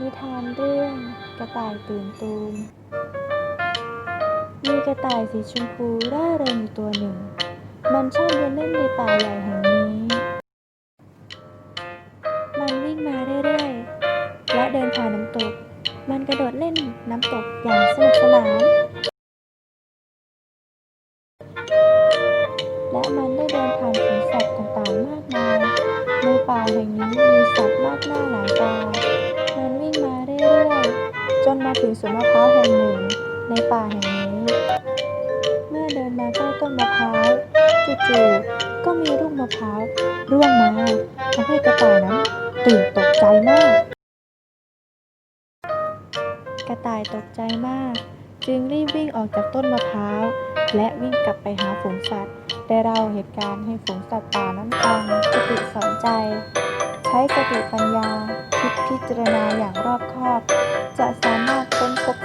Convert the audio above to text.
นิทานเรื่องกระต่ายตื่นตูม มีกระต่ายสีชมพูร่าเริงอยู่ตัวหนึ่ง มันชอบเดินเล่นในป่าใหญ่แห่งนี้ มันวิ่งมาเรื่อยๆ และเดินผ่านน้ำตก มันกระโดดเล่นน้ำตกอย่างสนุกสนาน และมันได้เดินผ่านสวนสัตว์ต่างๆ มากมาย ในป่าแห่งนี้มีสัตว์มากหน้าหลายตา นมาถึงสวนมะพร้าวแห่งหนึ่ง ในป่าแห่งนี้ เมื่อเดินมาใกล้ต้นมะพร้าวจู่ๆก็มีลูกมะพร้าวร่วงมาทำให้กระต่ายนั้นตื่นตกใจมาก กระต่ายตกใจมาก จึงรีบวิ่งออกจากต้นมะพร้าว และวิ่งกลับไปหาฝูงสัตว์ได้เล่าเหตุการณ์ให้ฝูงสัตว์ป่านั้นฟังสติสอนใจ ใช้สติปัญญาคิดพิจารณาอย่างรอบคอบ จะสามารถค้นพบ